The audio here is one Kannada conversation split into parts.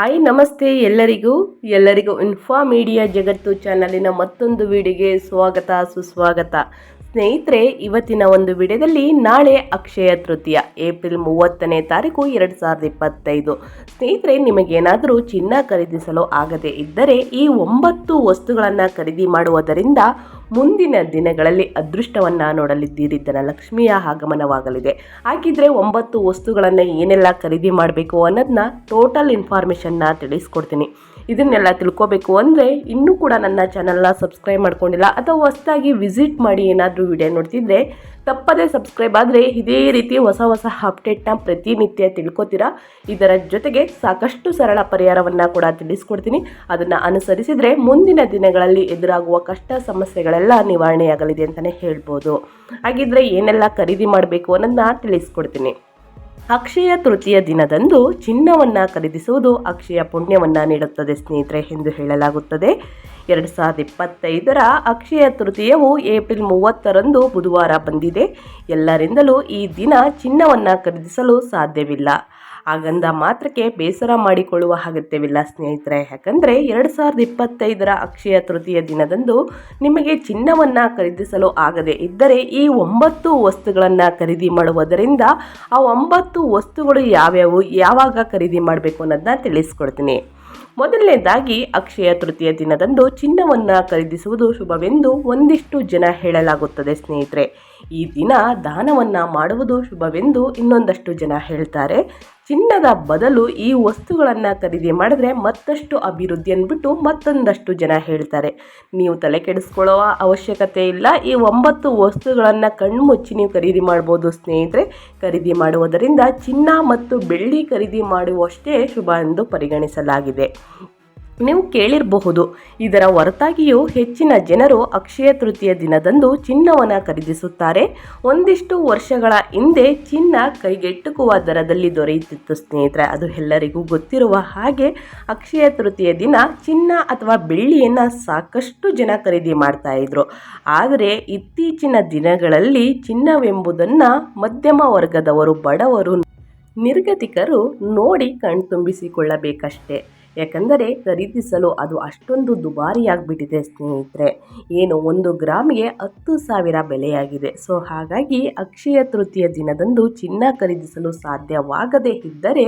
ಹಾಯ್ ನಮಸ್ತೆ ಎಲ್ಲರಿಗೂ. ಎಲ್ಲರಿಗೂ ಇನ್ಫಾ ಮೀಡಿಯಾ ಜಗತ್ತು ಚಾನಲಿನ ಮತ್ತೊಂದು ವಿಡಿಯೋಗೆ ಸ್ವಾಗತ ಸುಸ್ವಾಗತ. ಸ್ನೇಹಿತರೆ, ಇವತ್ತಿನ ಒಂದು ವಿಡಿಯೋದಲ್ಲಿ ನಾಳೆ ಅಕ್ಷಯ ತೃತೀಯ, ಏಪ್ರಿಲ್ ಮೂವತ್ತನೇ ತಾರೀಕು ಎರಡು ಸಾವಿರದ ಇಪ್ಪತ್ತೈದು. ಸ್ನೇಹಿತರೆ, ನಿಮಗೇನಾದರೂ ಚಿನ್ನ ಖರೀದಿಸಲು ಆಗದೇ ಇದ್ದರೆ ಈ ಒಂಬತ್ತು ವಸ್ತುಗಳನ್ನು ಖರೀದಿ ಮಾಡುವುದರಿಂದ ಮುಂದಿನ ದಿನಗಳಲ್ಲಿ ಅದೃಷ್ಟವನ್ನು ನೋಡಲಿದ್ದೀರಿ ಧನಲಕ್ಷ್ಮಿಯ ಆಗಮನವಾಗಲಿದೆ. ಹಾಗಿದ್ರೆ ಒಂಬತ್ತು ವಸ್ತುಗಳನ್ನು ಏನೆಲ್ಲ ಖರೀದಿ ಮಾಡಬೇಕು ಅನ್ನೋದನ್ನ ಟೋಟಲ್ ಇನ್ಫಾರ್ಮೇಷನ್ನ ತಿಳಿಸ್ಕೊಡ್ತೀನಿ. ಇದನ್ನೆಲ್ಲ ತಿಳ್ಕೊಬೇಕು ಅಂದರೆ ಇನ್ನೂ ಕೂಡ ನನ್ನ ಚಾನಲ್ನ ಸಬ್ಸ್ಕ್ರೈಬ್ ಮಾಡ್ಕೊಂಡಿಲ್ಲ. ಅಥವಾ ಹೊಸದಾಗಿ ವಿಸಿಟ್ ಮಾಡಿ ಏನಾದರೂ ವಿಡಿಯೋ ನೋಡ್ತಿದ್ರೆ ತಪ್ಪದೇ ಸಬ್ಸ್ಕ್ರೈಬ್ ಆದರೆ ಇದೇ ರೀತಿ ಹೊಸ ಹೊಸ ಅಪ್ಡೇಟ್ನ ಪ್ರತಿನಿತ್ಯ ತಿಳ್ಕೊತೀರಾ? ಇದರ ಜೊತೆಗೆ ಸಾಕಷ್ಟು ಸರಳ ಪರಿಹಾರವನ್ನು ಕೂಡ ತಿಳಿಸ್ಕೊಡ್ತೀನಿ. ಅದನ್ನು ಅನುಸರಿಸಿದರೆ ಮುಂದಿನ ದಿನಗಳಲ್ಲಿ ಎದುರಾಗುವ ಕಷ್ಟ ಸಮಸ್ಯೆಗಳೆಲ್ಲ ನಿವಾರಣೆಯಾಗಲಿದೆ ಅಂತಲೇ ಹೇಳ್ಬೋದು. ಹಾಗಿದ್ರೆ ಏನೆಲ್ಲ ಖರೀದಿ ಮಾಡಬೇಕು ಅನ್ನೋದನ್ನ ತಿಳಿಸ್ಕೊಡ್ತೀನಿ. ಅಕ್ಷಯ ತೃತೀಯ ದಿನದಂದು ಚಿನ್ನವನ್ನು ಖರೀದಿಸುವುದು ಅಕ್ಷಯ ಪುಣ್ಯವನ್ನು ನೀಡುತ್ತದೆ ಸ್ನೇಹಿತರೆ ಎಂದು ಹೇಳಲಾಗುತ್ತದೆ. ಎರಡು ಸಾವಿರದ ಇಪ್ಪತ್ತೈದರ ಅಕ್ಷಯ ತೃತೀಯವು ಏಪ್ರಿಲ್ ಮೂವತ್ತರಂದು ಬುಧವಾರ ಬಂದಿದೆ. ಎಲ್ಲರಿಂದಲೂ ಈ ದಿನ ಚಿನ್ನವನ್ನು ಖರೀದಿಸಲು ಸಾಧ್ಯವಿಲ್ಲ. ಹಾಗಂದ ಮಾತ್ರಕ್ಕೆ ಬೇಸರ ಮಾಡಿಕೊಳ್ಳುವ ಅಗತ್ಯವಿಲ್ಲ, ಸ್ನೇಹಿತರೆ. ಯಾಕಂದರೆ ಎರಡು ಸಾವಿರದ ಇಪ್ಪತ್ತೈದರ ಅಕ್ಷಯ ತೃತೀಯ ದಿನದಂದು ನಿಮಗೆ ಚಿನ್ನವನ್ನು ಖರೀದಿಸಲು ಆಗದೆ ಇದ್ದರೆ ಈ ಒಂಬತ್ತು ವಸ್ತುಗಳನ್ನು ಖರೀದಿ ಮಾಡುವುದರಿಂದ ಆ ಒಂಬತ್ತು ವಸ್ತುಗಳು ಯಾವ್ಯಾವು, ಯಾವಾಗ ಖರೀದಿ ಮಾಡಬೇಕು ಅನ್ನೋದನ್ನ ತಿಳಿಸ್ಕೊಡ್ತೀನಿ. ಮೊದಲನೇದಾಗಿ, ಅಕ್ಷಯ ತೃತೀಯ ದಿನದಂದು ಚಿನ್ನವನ್ನು ಖರೀದಿಸುವುದು ಶುಭವೆಂದು ಒಂದಿಷ್ಟು ಜನ ಹೇಳಲಾಗುತ್ತದೆ, ಸ್ನೇಹಿತರೆ. ಈ ದಿನ ದಾನವನ್ನು ಮಾಡುವುದು ಶುಭವೆಂದು ಇನ್ನೊಂದಷ್ಟು ಜನ ಹೇಳ್ತಾರೆ. ಚಿನ್ನದ ಬದಲು ಈ ವಸ್ತುಗಳನ್ನು ಖರೀದಿ ಮಾಡಿದ್ರೆ ಮತ್ತಷ್ಟು ಅಭಿವೃದ್ಧಿ ಅಂದ್ಬಿಟ್ಟು ಮತ್ತೊಂದಷ್ಟು ಜನ ಹೇಳ್ತಾರೆ. ನೀವು ತಲೆ ಕೆಡಿಸ್ಕೊಳ್ಳೋ ಅವಶ್ಯಕತೆ ಇಲ್ಲ. ಈ ಒಂಬತ್ತು ವಸ್ತುಗಳನ್ನು ಕಣ್ಮುಚ್ಚಿ ನೀವು ಖರೀದಿ ಮಾಡ್ಬೋದು ಸ್ನೇಹಿತರೆ. ಖರೀದಿ ಮಾಡುವುದರಿಂದ ಚಿನ್ನ ಮತ್ತು ಬೆಳ್ಳಿ ಖರೀದಿ ಮಾಡುವಷ್ಟೇ ಶುಭ ಎಂದು ಪರಿಗಣಿಸಲಾಗಿದೆ. ನೀವು ಕೇಳಿರಬಹುದು. ಇದರ ಹೊರತಾಗಿಯೂ ಹೆಚ್ಚಿನ ಜನರು ಅಕ್ಷಯ ತೃತೀಯ ದಿನದಂದು ಚಿನ್ನವನ್ನು ಖರೀದಿಸುತ್ತಾರೆ. ಒಂದಿಷ್ಟು ವರ್ಷಗಳ ಹಿಂದೆ ಚಿನ್ನ ಕೈಗೆಟುಕುವ ದರದಲ್ಲಿ ದೊರೆಯುತ್ತಿತ್ತು ಸ್ನೇಹಿತರೆ. ಅದು ಎಲ್ಲರಿಗೂ ಗೊತ್ತಿರುವ ಹಾಗೆ ಅಕ್ಷಯ ತೃತೀಯ ದಿನ ಚಿನ್ನ ಅಥವಾ ಬೆಳ್ಳಿಯನ್ನು ಸಾಕಷ್ಟು ಜನ ಖರೀದಿ ಮಾಡ್ತಾ ಇದ್ರು. ಆದರೆ ಇತ್ತೀಚಿನ ದಿನಗಳಲ್ಲಿ ಚಿನ್ನವೆಂಬುದನ್ನು ಮಧ್ಯಮ ವರ್ಗದವರು ಬಡವರು ನಿರ್ಗತಿಕರು ನೋಡಿ ಕಣ್ತುಂಬಿಸಿಕೊಳ್ಳಬೇಕಷ್ಟೇ. ಯಾಕಂದರೆ ಖರೀದಿಸಲು ಅದು ಅಷ್ಟೊಂದು ದುಬಾರಿಯಾಗಿಬಿಟ್ಟಿದೆ ಸ್ನೇಹಿತರೆ. ಏನು, ಒಂದು ಗ್ರಾಮಿಗೆ ಹತ್ತು ಸಾವಿರ ಬೆಲೆಯಾಗಿದೆ. ಸೊ, ಹಾಗಾಗಿ ಅಕ್ಷಯ ತೃತೀಯ ದಿನದಂದು ಚಿನ್ನ ಖರೀದಿಸಲು ಸಾಧ್ಯವಾಗದೇ ಇದ್ದರೆ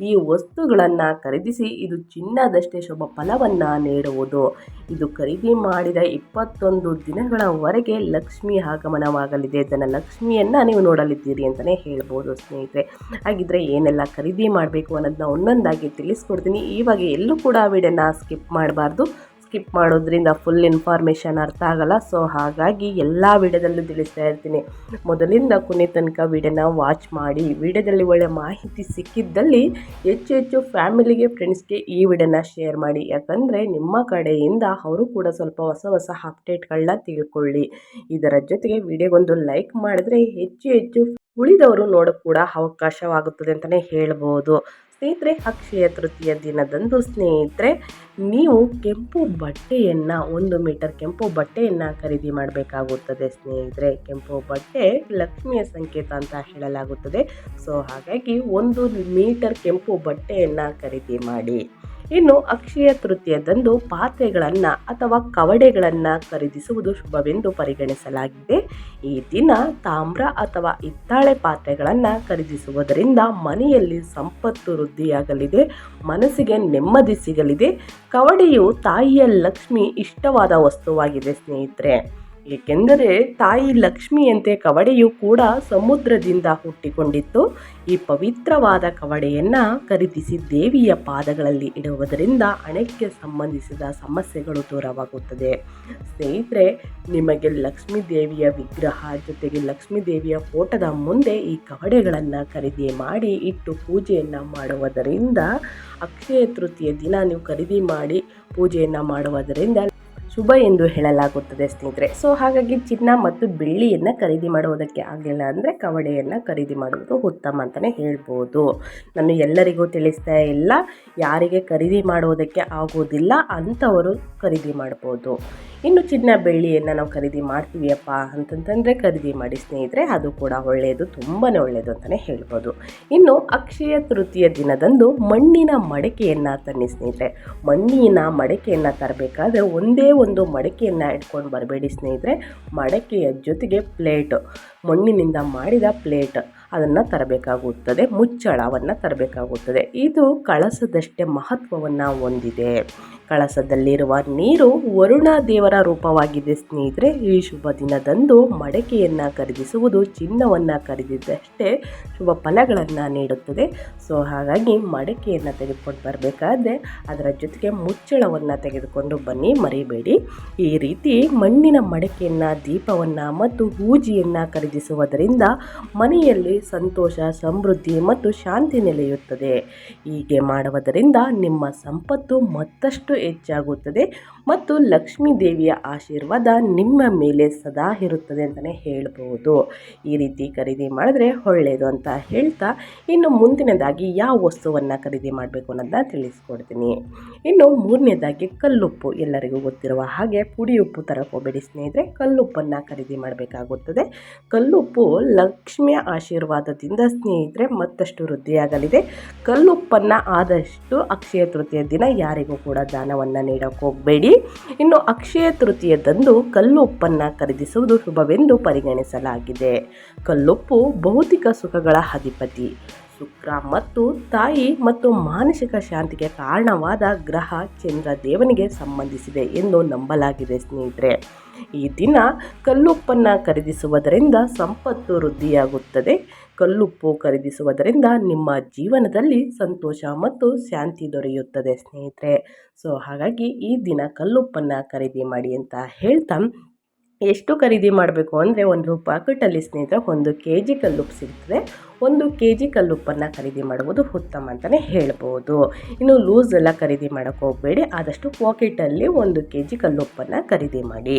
ಈ ವಸ್ತುಗಳನ್ನು ಖರೀದಿಸಿ ಇದು ಚಿನ್ನದಷ್ಟೇ ಶುಭ ಫಲವನ್ನು ನೀಡುವುದು. ಇದು ಖರೀದಿ ಮಾಡಿದ ಇಪ್ಪತ್ತೊಂದು ದಿನಗಳವರೆಗೆ ಲಕ್ಷ್ಮಿ ಆಗಮನವಾಗಲಿದೆ. ಧನಲಕ್ಷ್ಮಿಯನ್ನು ನೀವು ನೋಡಲಿದ್ದೀರಿ ಅಂತಲೇ ಹೇಳ್ಬೋದು ಸ್ನೇಹಿತರೆ. ಹಾಗಿದ್ರೆ ಏನೆಲ್ಲ ಖರೀದಿ ಮಾಡಬೇಕು ಅನ್ನೋದನ್ನ ಒಂದೊಂದಾಗಿ ತಿಳಿಸ್ಕೊಡ್ತೀನಿ. ಇವಾಗ ಎಲ್ಲೂ ಕೂಡ ವಿಡಿಯೋನ ಸ್ಕಿಪ್ ಮಾಡಬಾರ್ದು. ಸ್ಕಿಪ್ ಮಾಡೋದ್ರಿಂದ ಫುಲ್ ಇನ್ಫಾರ್ಮೇಷನ್ ಅರ್ಥ ಆಗಲ್ಲ. ಸೊ ಹಾಗಾಗಿ ಎಲ್ಲ ವಿಡಿಯೋದಲ್ಲೂ ತಿಳಿಸ್ತಾ ಇರ್ತೀನಿ. ಮೊದಲಿಂದ ಕೊನೆ ತನಕ ವಿಡಿಯೋನ ವಾಚ್ ಮಾಡಿ, ವಿಡಿಯೋದಲ್ಲಿ ಒಳ್ಳೆ ಮಾಹಿತಿ ಸಿಕ್ಕಿದ್ದಲ್ಲಿ ಹೆಚ್ಚು ಹೆಚ್ಚು ಫ್ಯಾಮಿಲಿಗೆ, ಫ್ರೆಂಡ್ಸ್ಗೆ ಈ ವಿಡಿಯೋನ ಶೇರ್ ಮಾಡಿ. ಯಾಕಂದರೆ ನಿಮ್ಮ ಕಡೆಯಿಂದ ಅವರು ಕೂಡ ಸ್ವಲ್ಪ ಹೊಸ ಹೊಸ ಅಪ್ಡೇಟ್ಗಳನ್ನ ತಿಳ್ಕೊಳ್ಳಿ. ಇದರ ಜೊತೆಗೆ ವಿಡಿಯೋಗೊಂದು ಲೈಕ್ ಮಾಡಿದ್ರೆ ಹೆಚ್ಚು ಹೆಚ್ಚು ಉಳಿದವರು ನೋಡೋಕ್ಕೆ ಕೂಡ ಅವಕಾಶವಾಗುತ್ತದೆ ಅಂತಲೇ ಹೇಳ್ಬೋದು. ಸ್ನೇಹಿತರೆ, ಅಕ್ಷಯ ತೃತೀಯ ದಿನದಂದು ಸ್ನೇಹಿತರೆ, ನೀವು ಕೆಂಪು ಬಟ್ಟೆಯನ್ನು, ಒಂದು ಮೀಟರ್ ಕೆಂಪು ಬಟ್ಟೆಯನ್ನು ಖರೀದಿ ಮಾಡಬೇಕಾಗುತ್ತದೆ ಸ್ನೇಹಿತರೆ. ಕೆಂಪು ಬಟ್ಟೆ ಲಕ್ಷ್ಮಿಯ ಸಂಕೇತ ಅಂತ ಹೇಳಲಾಗುತ್ತದೆ. ಸೊ, ಹಾಗಾಗಿ ಒಂದು ಮೀಟರ್ ಕೆಂಪು ಬಟ್ಟೆಯನ್ನು ಖರೀದಿ ಮಾಡಿ. ಇನ್ನು ಅಕ್ಷಯ ತೃತೀಯದಂದು ಪಾತ್ರೆಗಳನ್ನು ಅಥವಾ ಕವಡೆಗಳನ್ನು ಖರೀದಿಸುವುದು ಶುಭವೆಂದು ಪರಿಗಣಿಸಲಾಗಿದೆ. ಈ ದಿನ ತಾಮ್ರ ಅಥವಾ ಹಿತ್ತಾಳೆ ಪಾತ್ರೆಗಳನ್ನು ಖರೀದಿಸುವುದರಿಂದ ಮನೆಯಲ್ಲಿ ಸಂಪತ್ತು ವೃದ್ಧಿಯಾಗಲಿದೆ, ಮನಸ್ಸಿಗೆ ನೆಮ್ಮದಿ ಸಿಗಲಿದೆ. ಕವಡೆಯು ತಾಯಿಯ ಲಕ್ಷ್ಮಿ ಇಷ್ಟವಾದ ವಸ್ತುವಾಗಿದೆ ಸ್ನೇಹಿತರೆ. ಏಕೆಂದರೆ ತಾಯಿ ಲಕ್ಷ್ಮಿಯಂತೆ ಕವಡೆಯು ಕೂಡ ಸಮುದ್ರದಿಂದ ಹುಟ್ಟಿಕೊಂಡಿತ್ತು. ಈ ಪವಿತ್ರವಾದ ಕವಡೆಯನ್ನು ಖರೀದಿಸಿ ದೇವಿಯ ಪಾದಗಳಲ್ಲಿ ಇಡುವುದರಿಂದ ಹಣಕ್ಕೆ ಸಂಬಂಧಿಸಿದ ಸಮಸ್ಯೆಗಳು ದೂರವಾಗುತ್ತದೆ. ಸ್ನೇಹಿತರೆ, ನಿಮಗೆ ಲಕ್ಷ್ಮೀ ದೇವಿಯ ವಿಗ್ರಹ ಜೊತೆಗೆ ಲಕ್ಷ್ಮೀ ದೇವಿಯ ಫೋಟೋದ ಮುಂದೆ ಈ ಕವಡೆಗಳನ್ನು ಖರೀದಿ ಮಾಡಿ ಇಟ್ಟು ಪೂಜೆಯನ್ನು ಮಾಡುವುದರಿಂದ ಅಕ್ಷಯ ತೃತೀಯ ದಿನ ನೀವು ಖರೀದಿ ಮಾಡಿ ಪೂಜೆಯನ್ನು ಮಾಡುವುದರಿಂದ ಶುಭ ಎಂದು ಹೇಳಲಾಗುತ್ತದೆ ಸ್ನೇಹಿತರೆ. ಸೊ ಹಾಗಾಗಿ ಚಿನ್ನ ಮತ್ತು ಬೆಳ್ಳಿಯನ್ನು ಖರೀದಿ ಮಾಡುವುದಕ್ಕೆ ಆಗಲಿಲ್ಲ ಅಂದರೆ ಕವಡೆಯನ್ನು ಖರೀದಿ ಮಾಡುವುದು ಉತ್ತಮ ಅಂತಲೇ ಹೇಳ್ಬೋದು. ನಾನು ಎಲ್ಲರಿಗೂ ತಿಳಿಸ್ತಾ ಇಲ್ಲ, ಯಾರಿಗೆ ಖರೀದಿ ಮಾಡುವುದಕ್ಕೆ ಆಗೋದಿಲ್ಲ ಅಂಥವರು ಖರೀದಿ ಮಾಡ್ಬೋದು. ಇನ್ನು ಚಿನ್ನ ಬೆಳ್ಳಿಯನ್ನು ನಾವು ಖರೀದಿ ಮಾಡ್ತೀವಿಯಪ್ಪ ಅಂತಂತಂದರೆ ಖರೀದಿ ಮಾಡಿ ಸ್ನೇಹಿತರೆ, ಅದು ಕೂಡ ಒಳ್ಳೆಯದು ತುಂಬಾ ಒಳ್ಳೆಯದು ಅಂತಲೇ ಹೇಳ್ಬೋದು. ಇನ್ನು ಅಕ್ಷಯ ತೃತೀಯ ದಿನದಂದು ಮಣ್ಣಿನ ಮಡಕೆಯನ್ನು ತನ್ನಿ ಸ್ನೇಹಿತರೆ. ಮಣ್ಣಿನ ಮಡಕೆಯನ್ನು ತರಬೇಕಾದ್ರೆ ಒಂದೇ ಒಂದು ಮಡಕೆಯನ್ನು ಇಟ್ಕೊಂಡು ಬರಬೇಡಿ ಸ್ನೇಹಿತರೆ. ಮಡಕೆಯ ಜೊತೆಗೆ ಪ್ಲೇಟ್. ಮಣ್ಣಿನಿಂದ ಮಾಡಿದ ಪ್ಲೇಟ್ ಅದನ್ನು ತರಬೇಕಾಗುತ್ತದೆ, ಮುಚ್ಚಳವನ್ನು ತರಬೇಕಾಗುತ್ತದೆ. ಇದು ಕಳಸದಷ್ಟೇ ಮಹತ್ವವನ್ನು ಹೊಂದಿದೆ. ಕಳಸದಲ್ಲಿರುವ ನೀರು ವರುಣ ದೇವರ ರೂಪವಾಗಿದೆ ಸ್ನೇಹಿತರೆ. ಈ ಶುಭ ದಿನದಂದು ಮಡಕೆಯನ್ನು ಖರೀದಿಸುವುದು ಚಿನ್ನವನ್ನು ಖರೀದಿದಷ್ಟೇ ಶುಭ ಫಲಗಳನ್ನು ನೀಡುತ್ತದೆ. ಸೊ ಹಾಗಾಗಿ ಮಡಕೆಯನ್ನು ತೆಗೆದುಕೊಂಡು ಬರಬೇಕಾದ್ರೆ ಅದರ ಜೊತೆಗೆ ಮುಚ್ಚಳವನ್ನು ತೆಗೆದುಕೊಂಡು ಬನ್ನಿ, ಮರಿಬೇಡಿ. ಈ ರೀತಿ ಮಣ್ಣಿನ ಮಡಕೆಯನ್ನು, ದೀಪವನ್ನು ಮತ್ತು ಹೂಜಿಯನ್ನು ಖರೀದಿಸುವುದರಿಂದ ಮನೆಯಲ್ಲಿ ಸಂತೋಷ, ಸಮೃದ್ಧಿ ಮತ್ತು ಶಾಂತಿ ನೆಲೆಯುತ್ತದೆ. ಹೀಗೆ ಮಾಡುವುದರಿಂದ ನಿಮ್ಮ ಸಂಪತ್ತು ಮತ್ತಷ್ಟು ಹೆಚ್ಚಾಗುತ್ತದೆ ಮತ್ತು ಲಕ್ಷ್ಮೀ ದೇವಿಯ ಆಶೀರ್ವಾದ ನಿಮ್ಮ ಮೇಲೆ ಸದಾ ಇರುತ್ತದೆ ಅಂತಲೇ ಹೇಳ್ಬೋದು. ಈ ರೀತಿ ಖರೀದಿ ಮಾಡಿದ್ರೆ ಒಳ್ಳೆಯದು ಅಂತ ಹೇಳ್ತಾ ಇನ್ನು ಮುಂದಿನದಾಗಿ ಯಾವ ವಸ್ತುವನ್ನು ಖರೀದಿ ಮಾಡಬೇಕು ಅನ್ನೋದನ್ನ ತಿಳಿಸ್ಕೊಡ್ತೀನಿ. ಇನ್ನು ಮೂರನೇದಾಗಿ ಕಲ್ಲುಪ್ಪು. ಎಲ್ಲರಿಗೂ ಗೊತ್ತಿರುವ ಹಾಗೆ ಪುಡಿ ಉಪ್ಪು ತರಕೋಬೇಡಿ ಸ್ನೇಹಿತರೆ. ಕಲ್ಲುಪ್ಪನ್ನು ಖರೀದಿ ಮಾಡಬೇಕಾಗುತ್ತದೆ. ಕಲ್ಲುಪ್ಪು ಲಕ್ಷ್ಮಿಯ ಆಶೀರ್ವಾದದಿಂದ ಸ್ನೇಹಿತರೆ ಮತ್ತಷ್ಟು ವೃದ್ಧಿಯಾಗಲಿದೆ. ಕಲ್ಲುಪ್ಪನ್ನು ಆದಷ್ಟು ಅಕ್ಷಯ ತೃತೀಯ ದಿನ ಯಾರಿಗೂ ಕೂಡ ದಾನವನ್ನು ನೀಡೋಕೆ ಹೋಗಬೇಡಿ. ಇನ್ನು ಅಕ್ಷಯ ತೃತೀಯದಂದು ಕಲ್ಲುಪ್ಪನ್ನು ಖರೀದಿಸುವುದು ಶುಭವೆಂದು ಪರಿಗಣಿಸಲಾಗಿದೆ. ಕಲ್ಲುಪ್ಪು ಭೌತಿಕ ಸುಖಗಳ ಅಧಿಪತಿ. ಶುಕ್ರ ಮತ್ತು ತಾಯಿ ಮತ್ತು ಮಾನಸಿಕ ಶಾಂತಿಗೆ ಕಾರಣವಾದ ಗ್ರಹ ಚಂದ್ರ ದೇವನಿಗೆ ಸಂಬಂಧಿಸಿದೆ ಎಂದು ನಂಬಲಾಗಿದೆ ಸ್ನೇಹಿತರೆ. ಈ ದಿನ ಕಲ್ಲುಪ್ಪನ್ನು ಖರೀದಿಸುವುದರಿಂದ ಸಂಪತ್ತು ವೃದ್ಧಿಯಾಗುತ್ತದೆ. ಕಲ್ಲುಪ್ಪು ಖರೀದಿಸುವುದರಿಂದ ನಿಮ್ಮ ಜೀವನದಲ್ಲಿ ಸಂತೋಷ ಮತ್ತು ಶಾಂತಿ ದೊರೆಯುತ್ತದೆ ಸ್ನೇಹಿತರೆ. ಸೊ, ಹಾಗಾಗಿ ಈ ದಿನ ಕಲ್ಲುಪ್ಪನ್ನು ಖರೀದಿ ಮಾಡಿ ಅಂತ ಹೇಳ್ತಾ ಎಷ್ಟು ಖರೀದಿ ಮಾಡಬೇಕು ಅಂದರೆ ಒಂದು ಪಾಕೆಟಲ್ಲಿ ಸ್ನೇಹಿತರೆ ಒಂದು ಕೆ ಜಿ ಕಲ್ಲುಪ್ಪು ಸಿಗ್ತದೆ. ಒಂದು ಕೆ ಜಿ ಕಲ್ಲುಪ್ಪನ್ನು ಖರೀದಿ ಮಾಡುವುದು ಉತ್ತಮ ಅಂತಲೇ ಹೇಳ್ಬೋದು. ಇನ್ನು ಲೂಸ್ ಎಲ್ಲ ಖರೀದಿ ಮಾಡೋಕ್ಕೆ ಹೋಗಬೇಡಿ, ಆದಷ್ಟು ಪಾಕೆಟಲ್ಲಿ ಒಂದು ಕೆ ಜಿ ಕಲ್ಲುಪ್ಪನ್ನು ಖರೀದಿ ಮಾಡಿ.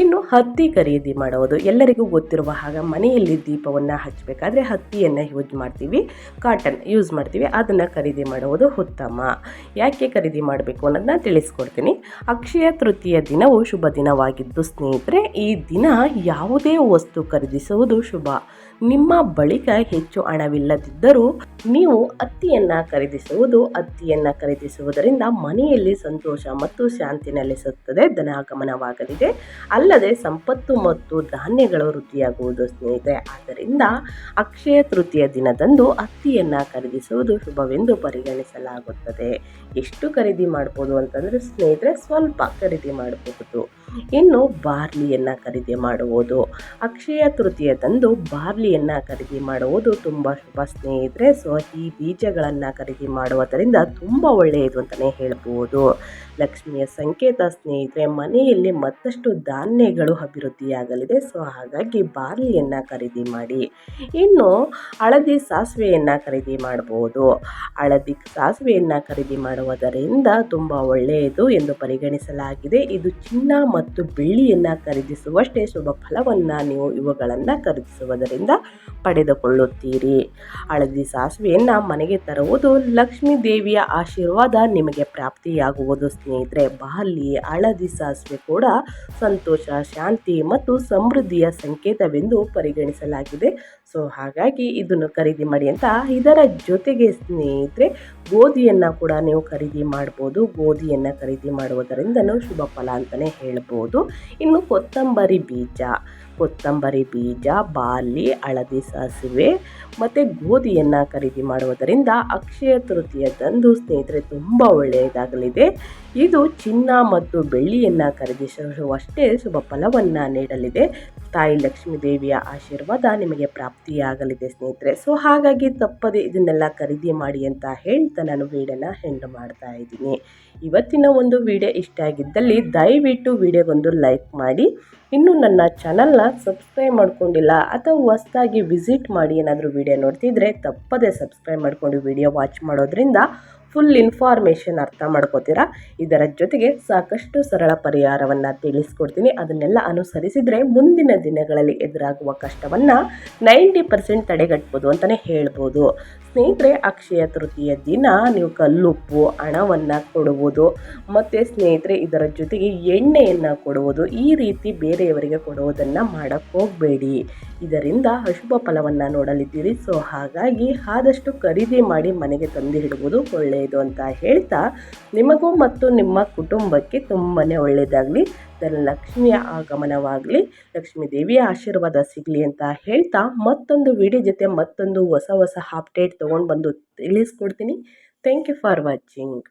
ಇನ್ನು ಹತ್ತಿ ಖರೀದಿ ಮಾಡುವುದು ಎಲ್ಲರಿಗೂ ಗೊತ್ತಿರುವ ಹಾಗೆ ಮನೆಯಲ್ಲಿ ದೀಪವನ್ನು ಹಚ್ಚಬೇಕಾದ್ರೆ ಹತ್ತಿಯನ್ನು ಯೂಸ್ ಮಾಡ್ತೀವಿ ಕಾಟನ್ ಯೂಸ್ ಮಾಡ್ತೀವಿ, ಅದನ್ನು ಖರೀದಿ ಮಾಡುವುದು ಉತ್ತಮ. ಯಾಕೆ ಖರೀದಿ ಮಾಡಬೇಕು ಅನ್ನೋದನ್ನ ತಿಳಿಸ್ಕೊಡ್ತೀನಿ. ಅಕ್ಷಯ ತೃತೀಯ ದಿನವು ಶುಭ ದಿನವಾಗಿದ್ದು ಸ್ನೇಹಿತರೆ, ಈ ದಿನ ಯಾವುದೇ ವಸ್ತು ಖರೀದಿಸುವುದು ಶುಭ. ನಿಮ್ಮ ಬಳಿಕ ಹೆಚ್ಚು ಹಣವಿಲ್ಲದಿದ್ದರೂ ನೀವು ಅತ್ತಿಯನ್ನು ಖರೀದಿಸುವುದು, ಅತ್ತಿಯನ್ನು ಖರೀದಿಸುವುದರಿಂದ ಮನೆಯಲ್ಲಿ ಸಂತೋಷ ಮತ್ತು ಶಾಂತಿ ನೆಲೆಸುತ್ತದೆ, ಧನಾಗಮನವಾಗಲಿದೆ. ಅಲ್ಲದೆ ಸಂಪತ್ತು ಮತ್ತು ಧಾನ್ಯಗಳು ವೃದ್ಧಿಯಾಗುವುದು ಸ್ನೇಹಿತರೆ. ಆದ್ದರಿಂದ ಅಕ್ಷಯ ತೃತೀಯ ದಿನದಂದು ಅತ್ತಿಯನ್ನು ಖರೀದಿಸುವುದು ಶುಭವೆಂದು ಪರಿಗಣಿಸಲಾಗುತ್ತದೆ. ಎಷ್ಟು ಖರೀದಿ ಮಾಡ್ಬೋದು ಅಂತಂದರೆ ಸ್ನೇಹಿತರೆ, ಸ್ವಲ್ಪ ಖರೀದಿ ಮಾಡಬಹುದು. ಇನ್ನು ಬಾರ್ಲಿಯನ್ನು ಖರೀದಿ ಮಾಡುವುದು. ಅಕ್ಷಯ ತೃತೀಯದಂದು ಬಾರ್ಲಿಯನ್ನು ಖರೀದಿ ಮಾಡುವುದು ತುಂಬ ಶುಭ ಸ್ನೇಹಿತರೆ. ಸೊ ಈ ಬೀಜಗಳನ್ನು ಖರೀದಿ ಮಾಡುವುದರಿಂದ ತುಂಬ ಒಳ್ಳೆಯದು ಅಂತಲೇ ಹೇಳ್ಬೋದು. ಲಕ್ಷ್ಮಿಯ ಸಂಕೇತ ಸ್ನೇಹಿತರೆ, ಮನೆಯಲ್ಲಿ ಮತ್ತಷ್ಟು ಧಾನ್ಯಗಳು ಅಭಿವೃದ್ಧಿಯಾಗಲಿದೆ. ಸೊ ಹಾಗಾಗಿ ಬಾರ್ಲಿಯನ್ನು ಖರೀದಿ ಮಾಡಿ. ಇನ್ನು ಹಳದಿ ಸಾಸಿವೆಯನ್ನು ಖರೀದಿ ಮಾಡ್ಬೋದು. ಹಳದಿ ಸಾಸಿವೆಯನ್ನು ಖರೀದಿ ಮಾಡುವುದರಿಂದ ತುಂಬ ಒಳ್ಳೆಯದು ಎಂದು ಪರಿಗಣಿಸಲಾಗಿದೆ. ಇದು ಚಿನ್ನ ಮತ್ತು ಬೆಳ್ಳಿಯನ್ನು ಖರೀದಿಸುವಷ್ಟೇ ಶುಭ ಫಲವನ್ನು ನೀವು ಇವುಗಳನ್ನು ಖರೀದಿಸುವುದರಿಂದ ಪಡೆದುಕೊಳ್ಳುತ್ತೀರಿ. ಹಳದಿ ಸಾಸಿವೆಯನ್ನು ಮನೆಗೆ ತರುವುದು ಲಕ್ಷ್ಮೀ ದೇವಿಯ ಆಶೀರ್ವಾದ ನಿಮಗೆ ಪ್ರಾಪ್ತಿಯಾಗುವುದು ಸ್ನೇಹಿತರೆ. ಬಾಲಿ ಹಳದಿ ಸಾಸಿವೆ ಕೂಡ ಸಂತೋಷ, ಶಾಂತಿ ಮತ್ತು ಸಮೃದ್ಧಿಯ ಸಂಕೇತವೆಂದು ಪರಿಗಣಿಸಲಾಗಿದೆ. ಸೊ ಹಾಗಾಗಿ ಇದನ್ನು ಖರೀದಿ ಮಾಡಿ ಅಂತ ಇದರ ಜೊತೆಗೆ ಸ್ನೇಹಿತರೆ, ಗೋಧಿಯನ್ನು ಕೂಡ ನೀವು ಖರೀದಿ ಮಾಡ್ಬೋದು. ಗೋಧಿಯನ್ನು ಖರೀದಿ ಮಾಡುವುದರಿಂದನೂ ಶುಭ ಫಲ ಅಂತಲೇ ಹೇಳ್ಬೋದು. ಇನ್ನು ಕೊತ್ತಂಬರಿ ಬೀಜ ಕೊತ್ತಂಬರಿ ಬೀಜ ಬಾಲಿ ಹಳದಿ ಸಾಸಿವೆ ಮತ್ತು ಗೋಧಿಯನ್ನು ಖರೀದಿ ಮಾಡುವುದರಿಂದ ಅಕ್ಷಯ ತೃತೀಯದಂದು ಸ್ನೇಹಿತರೆ ತುಂಬ ಒಳ್ಳೆಯದಾಗಲಿದೆ. ಇದು ಚಿನ್ನ ಮತ್ತು ಬೆಳ್ಳಿಯನ್ನು ಖರೀದಿಸುವಷ್ಟೇ ಶುಭ ಫಲವನ್ನು ನೀಡಲಿದೆ. ತಾಯಿ ಲಕ್ಷ್ಮೀ ದೇವಿಯ ಆಶೀರ್ವಾದ ನಿಮಗೆ ಪ್ರಾಪ್ತಿಯಾಗಲಿದೆ ಸ್ನೇಹಿತರೆ. ಸೊ ಹಾಗಾಗಿ ತಪ್ಪದೆ ಇದನ್ನೆಲ್ಲ ಖರೀದಿ ಮಾಡಿ ಅಂತ ಹೇಳ್ತಾ ನಾನು ವೀಡಿಯೋನ ಹೆಂಡ್ ಮಾಡ್ತಾ ಇದ್ದೀನಿ. ಇವತ್ತಿನ ಒಂದು ವಿಡಿಯೋ ಇಷ್ಟ ಆಗಿದ್ದಲ್ಲಿ ದಯವಿಟ್ಟು ವಿಡಿಯೋಗೊಂದು ಲೈಕ್ ಮಾಡಿ. ಇನ್ನೂ ನನ್ನ ಚಾನಲ್ನ ಸಬ್ಸ್ಕ್ರೈಬ್ ಮಾಡ್ಕೊಂಡಿಲ್ಲ ಅಥವಾ ಹೊಸ್ದಾಗಿ ವಿಸಿಟ್ ಮಾಡಿ ಏನಾದರೂ ವಿಡಿಯೋ ನೋಡ್ತಿದ್ರೆ ತಪ್ಪದೆ ಸಬ್ಸ್ಕ್ರೈಬ್ ಮಾಡ್ಕೊಂಡು ವಿಡಿಯೋ ವಾಚ್ ಮಾಡೋದ್ರಿಂದ ಫುಲ್ ಇನ್ಫಾರ್ಮೇಷನ್ ಅರ್ಥ ಮಾಡ್ಕೋತೀರಾ? ಇದರ ಜೊತೆಗೆ ಸಾಕಷ್ಟು ಸರಳ ಪರಿಹಾರವನ್ನು ತಿಳಿಸ್ಕೊಡ್ತೀನಿ. ಅದನ್ನೆಲ್ಲ ಅನುಸರಿಸಿದರೆ ಮುಂದಿನ ದಿನಗಳಲ್ಲಿ ಎದುರಾಗುವ ಕಷ್ಟವನ್ನು ನೈಂಟಿ ಪರ್ಸೆಂಟ್ ತಡೆಗಟ್ಬೋದು ಅಂತಲೇ ಹೇಳ್ಬೋದು. ಸ್ನೇಹಿತರೆ, ಅಕ್ಷಯ ತೃತೀಯ ದಿನ ನೀವು ಕಲ್ಲುಪ್ಪು, ಹಣವನ್ನು ಕೊಡುವುದು, ಮತ್ತು ಸ್ನೇಹಿತರೆ, ಇದರ ಜೊತೆಗೆ ಎಣ್ಣೆಯನ್ನು ಕೊಡುವುದು, ಈ ರೀತಿ ಬೇರೆಯವರಿಗೆ ಕೊಡುವುದನ್ನು ಮಾಡೋಕ್ಕೆ ಹೋಗಬೇಡಿ. ಇದರಿಂದ ಅಶುಭ ಫಲವನ್ನು ನೋಡಲಿದ್ದೀರಿ. ಸೊ, ಹಾಗಾಗಿ ಆದಷ್ಟು ಖರೀದಿ ಮಾಡಿ ಮನೆಗೆ ತಂದು ಇಡುವುದು ಒಳ್ಳೆಯದು ಅಂತ ಹೇಳ್ತಾ ನಿಮಗೂ ಮತ್ತು ನಿಮ್ಮ ಕುಟುಂಬಕ್ಕೆ ತುಂಬಾ ಒಳ್ಳೆಯದಾಗಲಿ ಲಕ್ಷ್ಮಿಯ ಆಗಮನವಾಗಲಿ, ಲಕ್ಷ್ಮೀ ದೇವಿಯ ಆಶೀರ್ವಾದ ಸಿಗಲಿ ಅಂತ ಹೇಳ್ತಾ ಮತ್ತೊಂದು ವಿಡಿಯೋ ಜೊತೆ ಮತ್ತೊಂದು ಹೊಸ ಹೊಸ ಅಪ್ಡೇಟ್ ತೊಗೊಂಡು ಬಂದು ತಿಳಿಸ್ಕೊಡ್ತೀನಿ. Thank you for watching